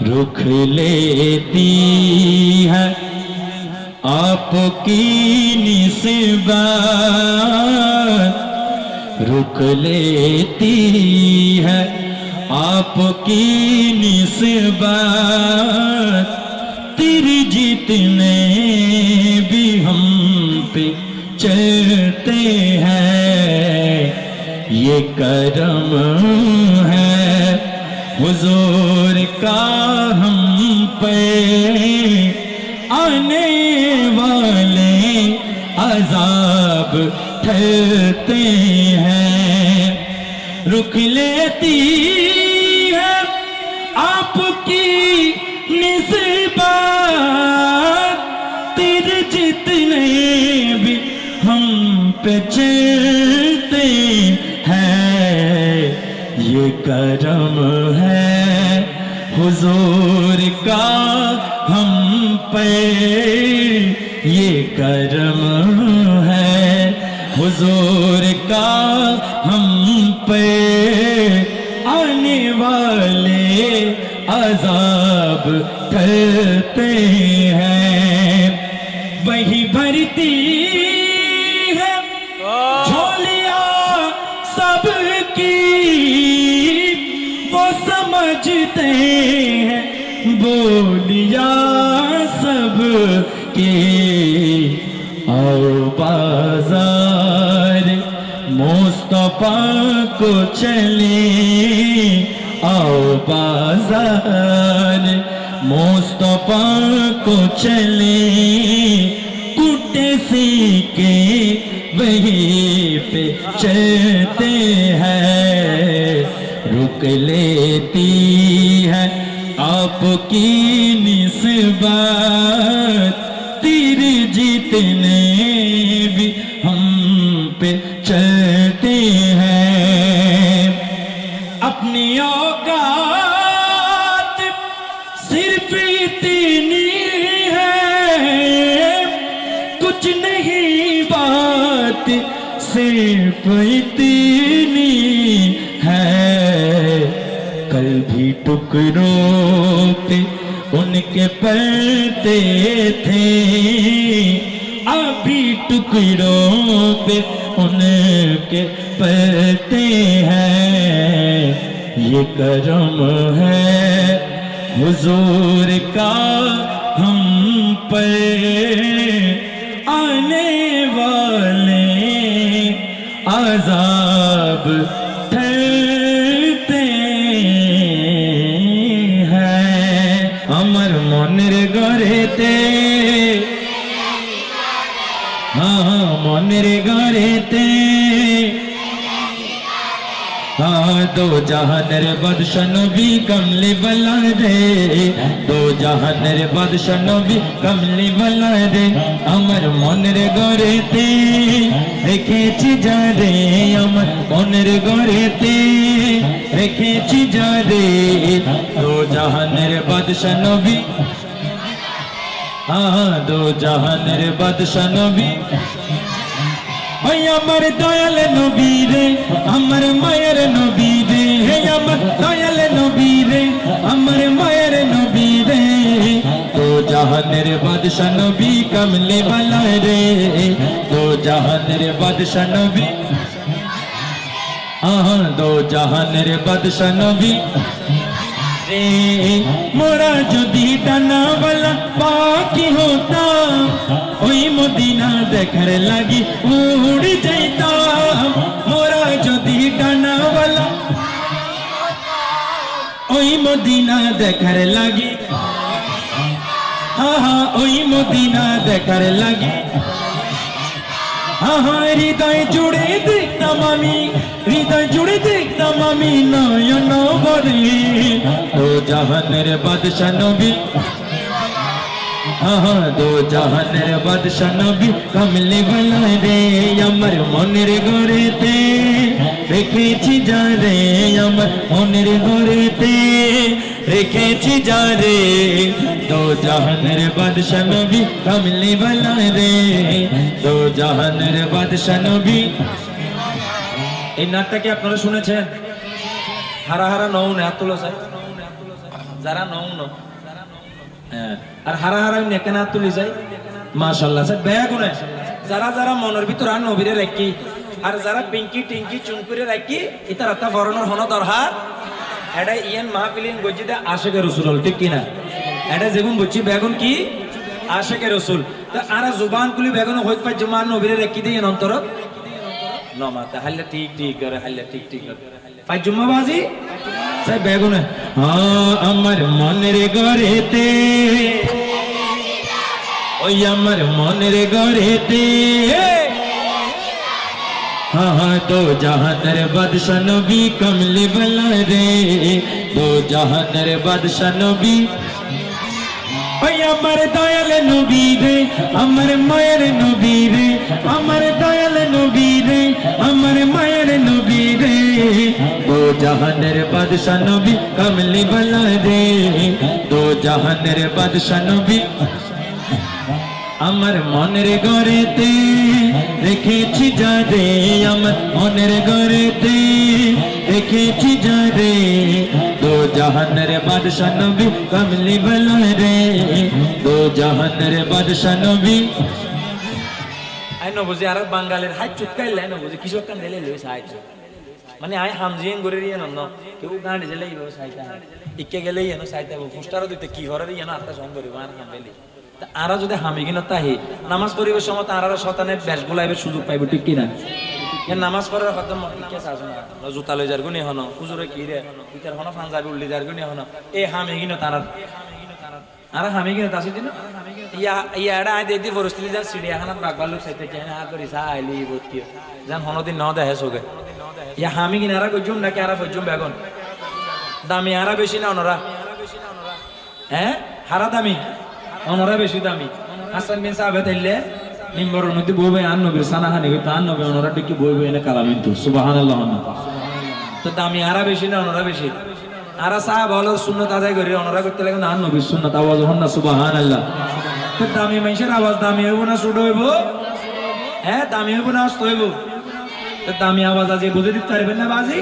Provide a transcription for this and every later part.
رکھ لیتی ہے۔ آپ کی نصبہ رکھ لیتی ہے۔ آپ کی نصبہ تیری جیتنے بھی ہم پہ چلتے ہیں۔ یہ کرم ہے۔ حضور کا ہم پہ آنے والے عذاب ٹھہرتے ہیں۔ رکھ لیتی ہے آپ کی نسبات تیر جتنے بھی ہم پہ چل کرم ہے۔ حضور کا ہم پہ یہ کرم ہے۔ حضور کا ہم پہ آنے والے عذاب کرتے ہیں۔ کہتے ہیں بولیا سب کے اور بازار مصطفیٰ کو چلے آؤ بازار مصطفیٰ کو چلے کٹے سی کے پہ چلتے ہیں۔ رکھ لیتی ہے آپ کی نسبت، تیر جیتنے بھی ہم پہ چلتے ہیں۔ اپنی اوقات صرف اتنی ہے، کچھ نہیں بات، صرف اتنی۔ ٹکڑوں پہ ان کے پلتے تھے ابھی ٹکڑوں پہ ان کے پلتے ہیں یہ کرم ہے حضور کا ہم پر آنے والے عذاب মনের গড়েতে হ্যাঁ মনের ঘরেতে। দো জাহানের বাদশ নবী কমলি বলা রে দো জাহানের বাদশ নবী কমলি বলা রে আমার মনের গড়েতে রেখেছি যা রে আমার মনের গড়েতে রেখেছি যা রে দো জাহানের বাদশ নবী হ্যাঁ দো জাহানের বাদশ নবী ওই আমার দয়াল নবী রে আমার মায়ের নবী রে হে আমার দয়াল নবী রে আমার মায়ের নবী রে তো জাহানের বাদশা নবী কমলে বালা রে তো জাহানের বাদশা নবী আহা দো জাহানের বাদশা নবী রে মোরা যদি ডানাওয়ালা পাখি হতাম ওই মদিনা দেখার লাগি উড়ে যাইতাম মোরা যদি ডানাওয়ালা ওই মদিনা দেখার লাগি। হা হা ওই মদিনা দেখার লাগি। আহা, হৃদয় জুড়ে দেখতাম আমি। হৃদয় জুড়ে দেখতাম আমি নয়ন ভরে ও জাহানের বাদশা নবী। আহা দো জাহানের বাদশা নবী কমলে বলায় রে, আমার মনের গড়েতে রেখেছি যা রে, আমার মনের গড়েতে রেখেছি যা রে, দো জাহানের বাদশা নবী কমলে বলায় রে। দো জাহানের বাদশা নবী। এই নাটটা কি আপনারা শুনেছেন? হারা হারা নৌন এতলো সাহেব যারা নং ন আর হারা হারা নেকেনা তুলি যায়। মাশাল্লাহ স্যার বেয়া গুণে যারা যারা মনের ভিতর আর নবীরে রাখি, আর যারা পিঙ্কি টিঙ্কি চুনকুরে রাখি, ইতার আত্মা ফরনের হন দরহার। এটা ইয়ান মাহফিলিন গজিদে আশেকে রসুল ঠিক কিনা? এটা যেগুন বুঝছি, বেগুন কি? আশেকে রসুল। আর জুবান কুলি বেগুন হইত পাই জুমান নবীরে রেখি দিয়ে অন্তর নমাতে হাল্লা ঠিক ঠিক করে হাল্লা ঠিক ঠিক করে পাই জুম্মা বাজি সাই বেগুনে হ্যাঁ আমার মনের গড়েতে ওই আমার মনের গড়েতে हाँ हाँ दो जहानर बादशाह नबी कमली बला रे दो जहानर बादशाह नबी ওই আমার দয়াল নবী রে, আমার মায়ের নবী রে, আমার দয়াল নবী রে, আমার মায়ের নবী রে। দো জাহানের বাদশাহ নবী কমলি বলা রে, দো জাহানের বাদশাহ নবী, আমার মনের গড়েতে রেখেছি যা রে আমার মনের গড়েতে রেখেছি যা রে দো জাহানের বাদশাহ নবী কমলি বলা রে, দো জাহানের বাদশাহ নবী। আর কিছু কান দিলে লই সাহায্য মানে আই হামজিয়েন করে রিয়ে নন কেউ গাড়ি ইলো সাইতা ইকে গেলে ইয়ে সাইতা ফুস্টারও দিতে কি হরে ইয়ে আত্মা সম্ভব আর হামবেলি তা আরা যদি হামি কিনা তাহি নামাজ পড়িবার সময় তারা শতানের বেশ গুলাইবে সুযোগ পাইব, ঠিক কিনা? নামাজ পড়ার হয়তো কে চাস না? জুতা লই যার গুনি হন হুজুরে কি রে ইতার হন ফানজাবি উল্লি যার গুনি হন এ হামি কিনা তারা আর হামি কিনা? তাসি দিন ইয়া ইয়া এডা আই দেদি পরিস্থিতি যা চিড়িয়াখানাত বাগবার লোক চাইতে কেন হা করি বহুত কি জান হনদিন ন দেহে সোগে ইয়া হামি কিনা আরা গজুম নাকি আরা ফজুম বেগন? দামি আরা বেশি না ওনরা হ্যাঁ হারা দামি? অনরা বেশি দামি। হাসান বিন সাহেব তাইলে নিম্বর মধ্যে বইবে আন নবীর সানা হানি হইতো আন নবী অনরা ডিকি বইবে, এনে কালামিন্তু সুবহানাল্লাহ তো দামি আরা বেশি না অনরা বেশি? আরা সাহেব হলো সুন্নত আদায় করি অনরা করতে লাগে না আন নবীর সুন্নত আওয়াজ হন না, সুবহানাল্লাহ। তো দামি মানুষের আওয়াজ দামি হইব না, ছোট হইব? হ্যাঁ দামি হইব না, অস্ত হইব? তো দামি আওয়াজ আজ বুঝে দিতে পারবেন না বাজি?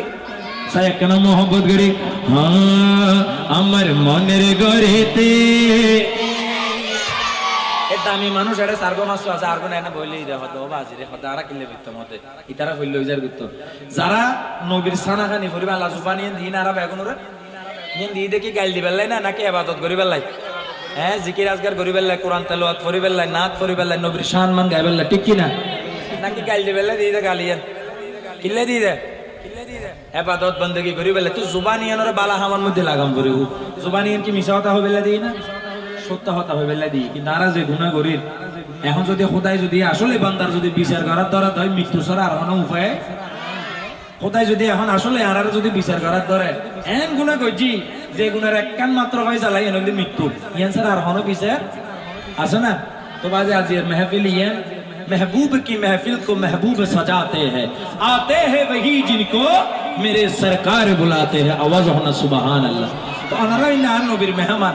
সাই কেন মোহব্বত করি? হ্যাঁ আমার মনের গড়েতে এ দামি মানুষ এটা সার্গো মাছ আছে আর কোন এনে বইলে ইদা হতো বাজি রে হতো আরা কিনলে বিত্ত মতে ইতারা হইল ইজার বিত্ত যারা নবীর সানা খানি ফরিবা আল্লাহ সুবহানি দিন আরা বেগুনরে ইন দি দেখি গাইল দিবেলাই না নাকি ইবাদত করি বেলাই হ্যাঁ জিকির আজগার করি বেলাই কোরআন তেলাওয়াত করি বেলাই নাত করি বেলাই নবীর শান মান গাই বেলাই ঠিক কি না নাকি গাইল দিবেলাই দি দে গালিয়ান কিল্লে দি দে। এবাদত বন্দগি করি বেলাই তুই জুবানিয়ানোর বালা হামার মধ্যে লাগাম করি জুবানিয়ান কি মিশা হতা হবে বেলা দিই না? সত্য হতা হবে বেলা দিই, কিন্তু তারা যে গুণা করির এখন যদি খোদাই যদি আসলে বান্দার যদি বিচার করার দ্বারা হয়, মৃত্যু ছাড়া আর কোনো উপায়? যদি এখন আসলে আর যদি বিচার করার ধরে এন গুণা করছি যে গুণের একখান মাত্র হয় জ্বালাই মৃত্যু। ইয়ান ছাড়া আর কোনো বিচার আছে না? তো বাজে আজ এর মেহফিল ইয়ান محبوب کی محفل کو محبوب سجاتے ہیں آتے ہیں وہی جن کو میرے سرکار بلاتے ہیں آواز ہونا سبحان اللہ تو انرائن نبیر মেহমান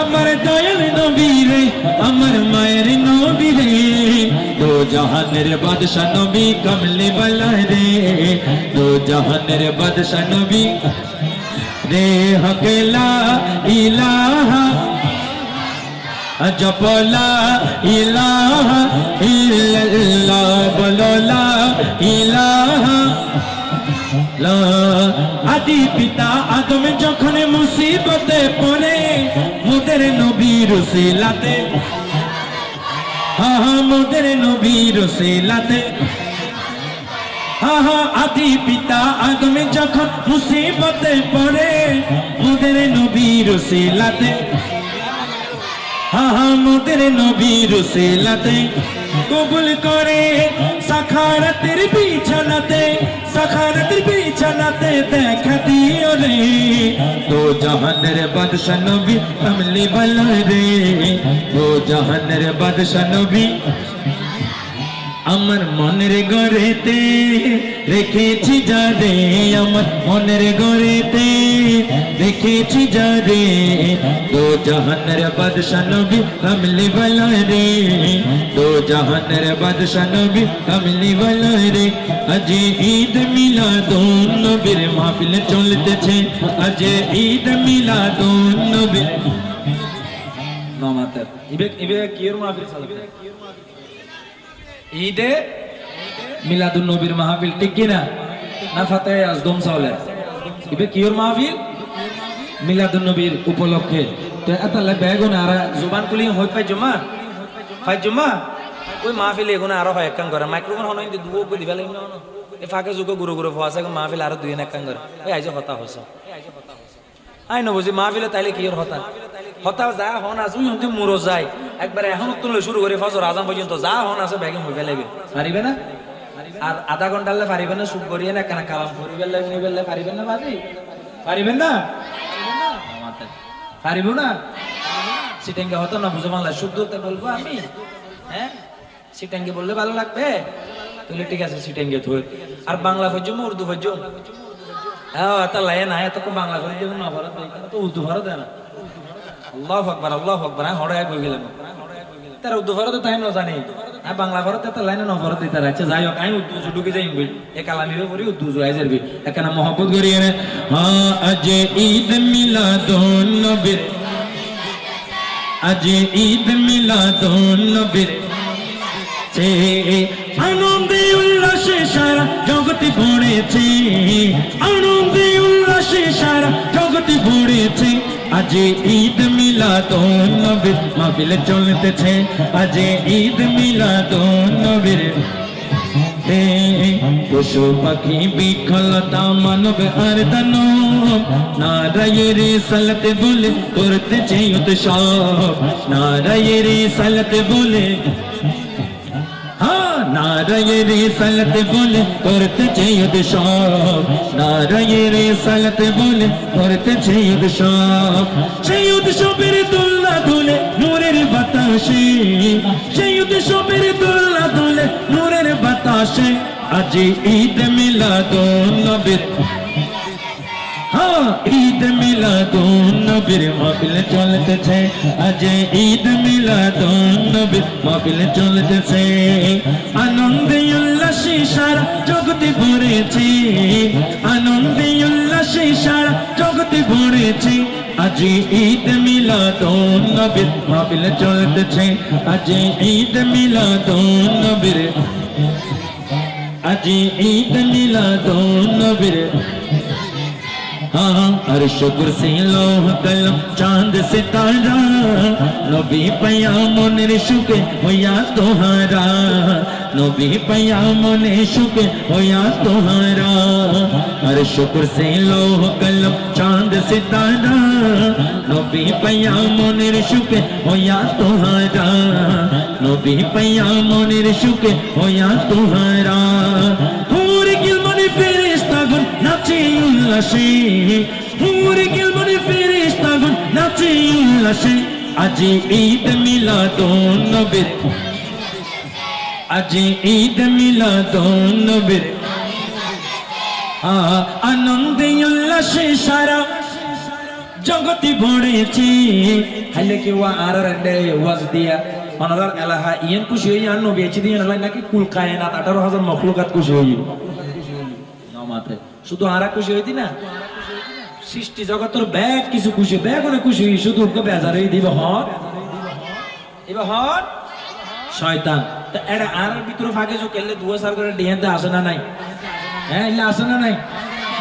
আমার দয়াল নবী রে আমার মায়ের নবী রে দো জাহানের বাদশাহ নবী কমলি वाला রে, দো জাহানের বাদশাহ নবী রে, হকলা ইলাহা। জপলা ইলাহা ইল্লাল্লাহ বলো লা ইলাহা। লা আদি পিতা আদম যখন মুসিবতে পড়ে মুদের নবীর সিলাতে। হা হা মুদের নবীর সিলাতে। হা হা আদি পিতা আদম যখন মুসিবতে পড়ে মুদের নবীর সিলাতে। আহমদের নবীর সেলাতে। কবুল করে সাখারাতের বিছানাতে সাখারাতের বিছানাতে দেখা দিও রে। তো জাহানের বাদশা নবী আমলি বলো রে। তো জাহানের বাদশা নবী আমার মনের গড়েতে রেখেছি যা রে আমার মনের গড়েতে রেখেছি যা রে দো জাহানের বাদশা নবী কামলি বলা রে দো জাহানের বাদশা নবী কামলি বলা রে। আজ ঈদ মিলাদুন নবীর মাহফিল চলতেছে আজ ঈদ মিলাদুন নবীর নমাতের ইবে ইবে কিয়র মাহফিল চালাবে? ঈদে মিলাদুন নবীর মাহফিল, ঠিক কিনা? না ফাতে আজদম চাওলে ইবে কিয়র মাহফিল? মিলাদুন নবীর উপলক্ষে। তো এতালে বেগুন আর জুবান কুলি হই পাই জমা? পাই জমা? ওই মাহফিল এগুলো আরও হয় একখান করে। মাইক্রোফোন হনো কিন্তু দুগো কই দিবা লাগিন না এ ফাঁকে যুগে গুরু গুরু ফোয়াছে মাহফিল আরও দুই একখান করে। ওই আইজে হতা হইছ। আই নবুজি, মাহফিলে তাইলে কি হতা হতা যা হন আছে ওই হতে মুরো যায়। একবারে এখন তুলে শুরু করে, ফজর আজান পর্যন্ত যা হন আছে ব্যাগে হই ফেলাইবে পারিবে না? আর আধা ঘণ্টা পারিবেন না সুপ করিয়ে না, কেন কালাম করি বেললে উনি বেললে পারিবেন না বাজি? পারিবেন না? পারিব না? সিটেঙ্গে হতো না, বুঝে বাংলা শুদ্ধতে বলব আমি। হ্যাঁ? সিটেঙ্গে বললে ভালো লাগবে? তাহলে ঠিক আছে, সিটেঙ্গে থই আর বাংলা পর্যম উর্দু পর্যম হ্যাঁ এত লাইন না এত বাংলা করে দেবেন না ভারত তো উর্দু ভারত না। আল্লাহ আকবার আল্লাহ আকবার হ্যাঁ হড়াই বই গেলাম? তার উর্দু ভারত তাই না জানি। হ্যাঁ বাংলা ভারত এত লাইনে ন ভারত দিতে রাখছে যাই হোক আমি উর্দু ঢুকে যাই বই এ কালামি পড়ি উর্দু জুয়াই যাবি এখানে মহব্বত করিয়ে রে হ্যাঁ আজ ঈদ মিলাদুন নবীর আজ ঈদ মিলাদুন নবীর আনন্দে উল্লাসে সারা জগতে ভরেছে আনন্দে উল্লাসে সারা জগতে ভরেছে আজ ঈদ মিলাদুন নবীর মাহফিল চলতেছে। আজ ঈদ মিলাদুন নবীর। পশু পাখি বিখলতা মানব আর দানব। নারায়ের সালতে বলে করতেছে উৎসব নারায়ের সালতে বলে। হ্যাঁ নারায়ের সালত বলে করতেছে সব নারায়ের সালত বলে করতেছে সব সেই উৎসবের তুলনা তুলে নূরের বাতাসে সেই উৎসবের তুলনা তুলে নূরের বাতাসে আজ ঈদ মিলাদ নবীর হ্যাঁ ঈদ মিলাদুন নবীর মাহফিল চলতেছে। আজ ঈদ মিলাদুন নবীর মাহফিল চলতেছে। আনন্দে উল্লাসে সারা জগতে ভরেছে। আনন্দে উল্লাসে সারা জগতে ভরেছে। আজ ঈদ মিলাদুন নবীর মাহফিল চলতেছে। আজ ঈদ মিলাদুন নবীর আজ ঈদ মিলাদুন নবীর ہاں, ہاں، عرش کرسی لوح قلم چاند ستارہ۔ نبی پیام و نرشک ہویا تمہارا نبی پیام و نرشک ہویا تمہارا عرش کرسی لوح قلم چاند ستارہ۔ نبی پیام و نرشک ہویا تمہارا نبی پیام و نرشک ہویا تمہارا উল্লাসে হুরে গিলমনে ফেরেশতাগণ নাচে উল্লাসে আজ ঈদ মিলাদুন নবীর। আজ ঈদ মিলাদুন নবীর। আনন্দে উল্লাসে সারা জগতি ভরেছে। হাইলে কি ওয়া আর রেন্ডে ওয়াজ দিয়া অনারার এলাহা, ইয়েন খুশি হই আর নবী এচি দিয়ে নাকি কুল কায়নাত, আঠারো হাজার মখলুকাত খুশি হই। নমাতে শুধু আরা খুশি হইতি না? সৃষ্টি জগতের ব্যাগ, কিছু খুশি ব্যাগ অনেক খুশি, শুধু ওকে বেজার দিবে হন শয়তান। এরা আর ভিতরে ফাঁকে কেলে দুয়া সার করে ডিয়াতে আসে না নাই? হ্যাঁ ইল্লা আসে না নাই?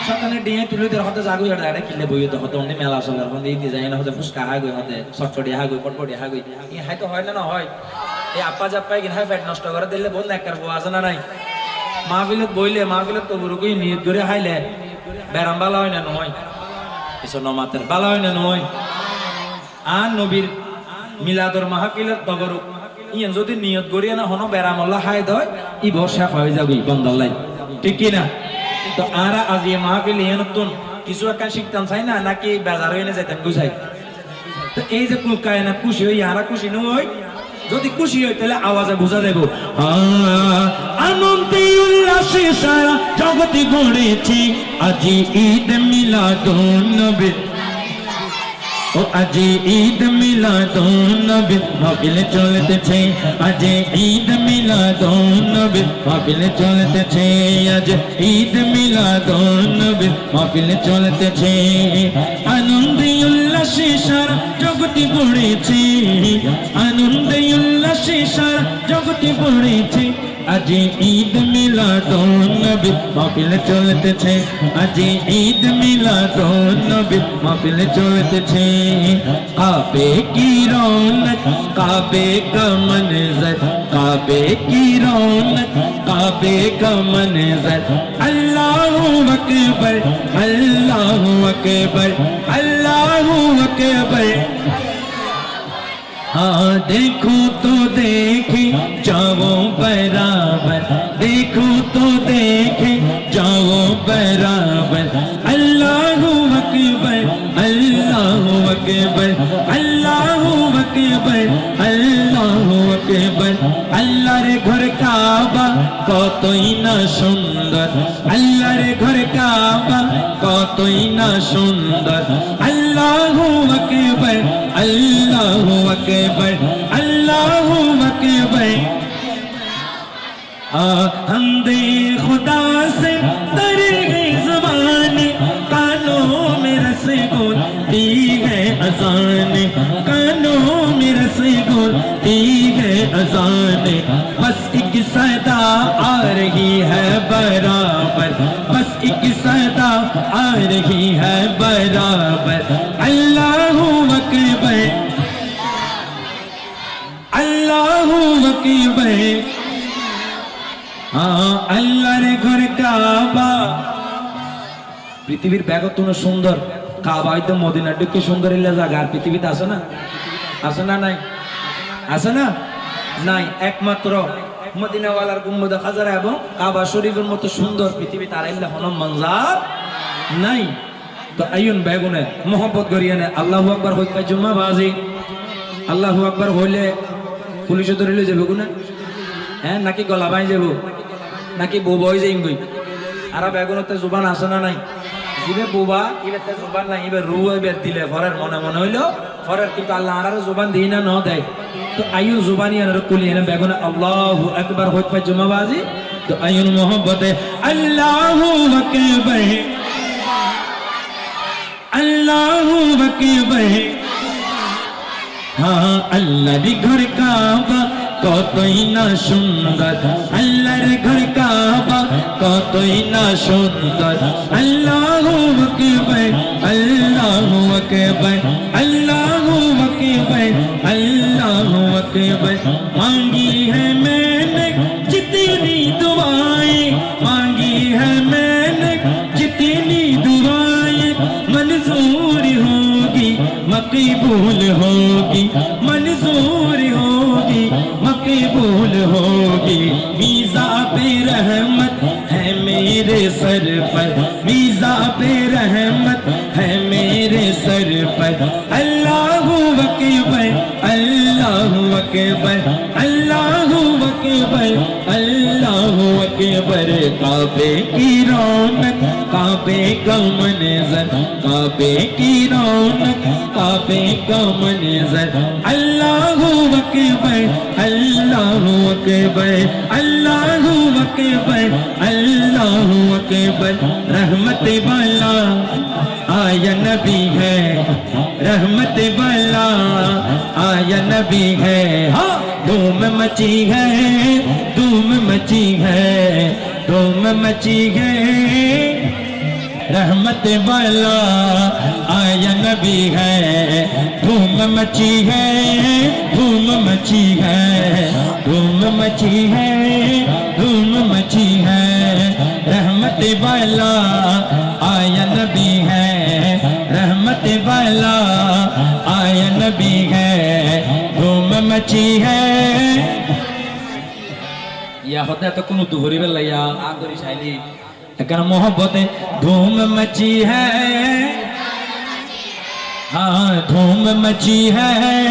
শয়তানের ডিয়া তুলে দিয়ে হতে জাগো এটা এটা কিলে বইয়ে তো অনেক মেলা আসলে এখন দিয়ে দিয়ে যায় না, হতে ফুসকা হা গই হতে চটচটি হা গই পটপটি হা গই ই হাই তো হয় না না হয়? এই আপা জাপ্পাই কিনা পেট নষ্ট করে, দিলে বল না একবার আসে না নাই? মাহফিলত বইলে মাহফিলত তো বুড়ো কই নিয়ত করে হাইলে বেরাম বালা হয় না নয় এসব নমাতের বালা হয় না নয় আর নবীর মিলাদর মাহফিলের তবরুক ইয়ান যদি নিয়ত করিয়া না হনো বেরামল্লা হায় দয়, ই শেফা হয়ে যাবে বন্দাল্লাই। ঠিক কি না? তো আরা আজ ইয়ে মাহফিল ইয়ান নতুন কিছু একটা শিখতাম চাই না, নাকি বেজার হয়ে না যেতাম বুঝাই? তো এই যে কুলকায় না খুশি হই, আরা খুশি নই যদি খুশি হই তাহলে আওয়াজে বোঝা দেবো আনন্দে উল্লাসে সারা জগতে গড়েছে। আজি ঈদ মিলাদুন নবী। ও আজি ঈদ মিলাদুন নবী। মাহফিল চলতেছে, আজি ঈদ মিলাদুন নবী। মাহফিল চলতেছে, আজ ঈদ মিলাদুন নবী। মাহফিল চলতেছে, আনন্দে উল্লাসে উল্লাসে জগতি জগতে পড়েছে। আনন্দে উল্লাসে সার জগতে পড়েছে। আজ ঈদ মিলাদবী মাহফিল চলতেছে। আজ ঈদ মিলাদবী মাহফিল চলতেছে। কাবে কি রৌনক, কাবে কমন মনজর কাবে কি রৌনক, কাবে কমন মনজর আল্লাহু আকবার আল্লাহু আকবার, আল্লাহু अल्लाह अकबर हाँ देखो तो देखे जाओ बराबर देखो तो देखे जाओ बराबर अल्लाह अकबर अल्लाह अकबर अल्लाह আকবর আল্লাহ আকবর। আল্লাহর ঘর কাবা কতই না সুন্দর। আল্লাহর ঘর কাবা কতই না সুন্দর। আল্লাহ আকবর আল্লাহ আকবর আল্লাহ আকবর। আ হমদে খুদা সে তরে گھٹی ہے اذان، کانوں میں رس گھٹی ہے اذان۔ بس ایک صدا آ رہی ہے برابر، بس ایک صدا آ رہی ہے برابر۔ اللہ اکبر اللہ اکبر۔ ہاں اللہ گھر کعبہ۔ পৃথিবীর ব্যাগত سندر۔ কাবা হয়তো মদিনার দিকে সুন্দর জায়গা? আর পৃথিবীতে আছে না? আছে না নাই? আছে না? নাই, একমাত্র মদিনাওয়ালার গুম্বদ খাজারা এবং কাবা শরীফের মতো সুন্দর পৃথিবীতে আর ইল্লা হনম মঞ্জার নাই। তো আইন বেগুনে মোহাম্মত করিয়ানে আল্লাহু আকবার পাই জুম্মা বাজি। আল্লাহু আকবার হইলে পুলিশে ধরিলে যাবে গুনা। হ্যাঁ নাকি গলা বাই যাব? নাকি বউ বই যাইম গই আর বেগুনতে জুবান আছে না নাই? জিবে বুবা তে জুবান নাই, ইবে রু ইবে দিলে, ফরের মনে মনে হইল। ফরের কিন্তু আল্লাহ জুবান দিই না, ন দেয়। তো আয়ু জুবানি আর কুলি বেগুন আল্লাহু আকবার হইত পাই জুমা বাজি তো আইন মোহব্বতে আল্লাহু আকবার আল্লাহু আকবার হ্যাঁ আল্লাহর ঘর কাবা। কতই না সুন্দর، আল্লাহর ঘর কাবা، কতই না সুন্দর। আল্লাহু আকবার আল্লাহু আকবার مانگی ہے میں جتنی دعائیں مانگی ہے میں جتنی دعائیں منظور ہوگی مقبول ہوگی منظور قبول ہوگی میزا پہ رحمت ہے میرے سر پر میزا پہ رحمت ہے میرے سر پر اللہ اکبر اللہ اکبر اللہ اکبر اللہ اکبر کعبے کی رونق کعبے کا منظر کعبے کی رونق کعبے کا منظر اللہ اکبر اللہ अल्लाह अकबर अल्लाह अकबर अल्लाह अकबर रहमत वाला आया नबी है रहमत वाला आया नबी है हाँ धूम मची है धूम मची है धूम मची है رحمت والا آیا نبی ہے۔ دھوم مچی ہے۔ دھوم مچی ہے۔ دھوم مچی ہے۔ دھوم مچی ہے۔ رحمت والا آیا نبی ہے۔ رحمت والا آیا نبی ہے۔ دھوم مچی ہے۔ یا ہوتا ہے تو کنو دوہری بلایا آگری شاہلی لیکن محبت دھوم مچی ہے۔ ہاں دھوم مچی ہے۔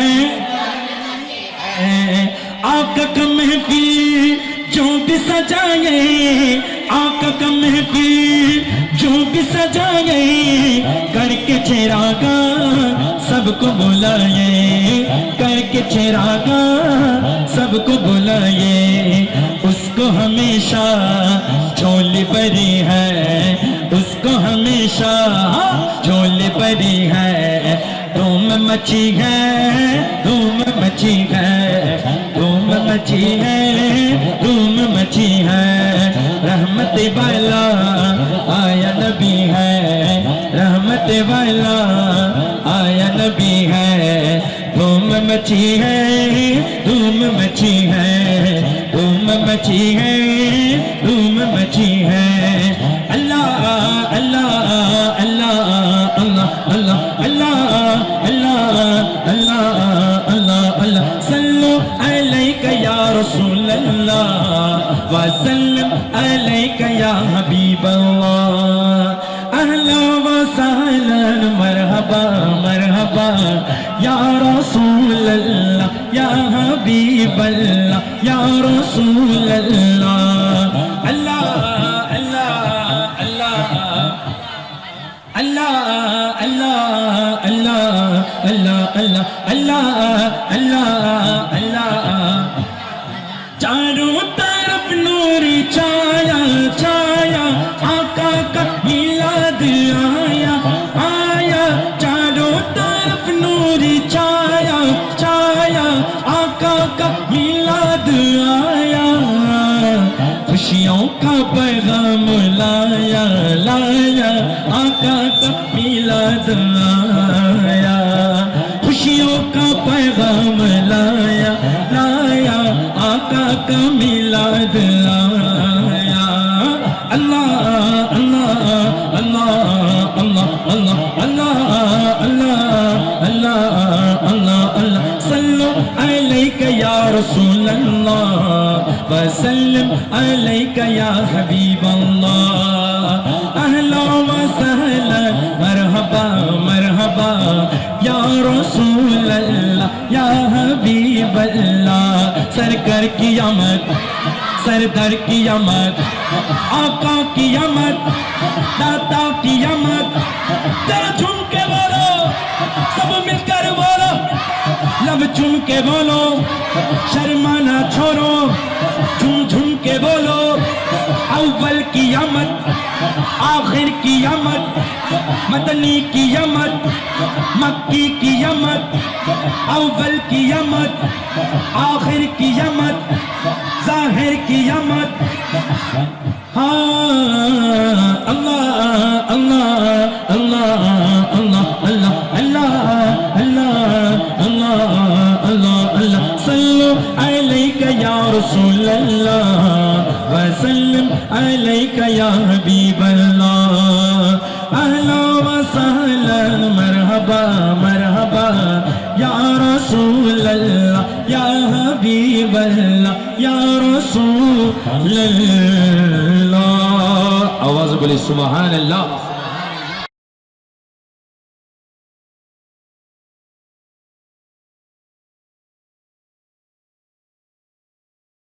آقا کا محفل جو بھی سجائے آقا کا محفل جو بھی سجائے، کر کے چہرہ گا سب کو بلائے۔ کر کے چہرہ گا سب کو بلائے۔ اس کو ہمیشہ جھولی بری ہے، اس کو ہمیشہ جھولی بری ہے۔ دھوم مچی ہے، دھوم مچی ہے۔ دھوم مچی ہے، دھوم مچی ہے۔ رحمت والا آیا نبی ہے۔ رحمت والا آیا نبی ہے۔ دھوم مچی ہے، دھوم مچی ہے۔ دھوم مچی ہے۔ وسلم علیک یا حبیب اللہ۔ اہلا وسہلا مرحبا مرحبا۔ یا رسول اللہ، یا حبیب اللہ۔ سرکر کی سردر کی آقا کی داتا کی آمد۔ تیرا کے بولو، سب مل کر لب چن کے بولو، شرمانا چھوڑو۔ جھوم جھوم کے بولو، اول کی آمد، آخر کی آمد، مدنی کی آمد، مکی کی آمد، اول کی آمد، آخر کی آمد، ظاہر کی آمد۔ ہاں اللہ اللہ اللہ۔ الله وسلم عليك يا حبيب الله أهلا وسهلا مرحبا مرحبا يا رسول الله يا حبيب الله يا رسول الله আওয়াজ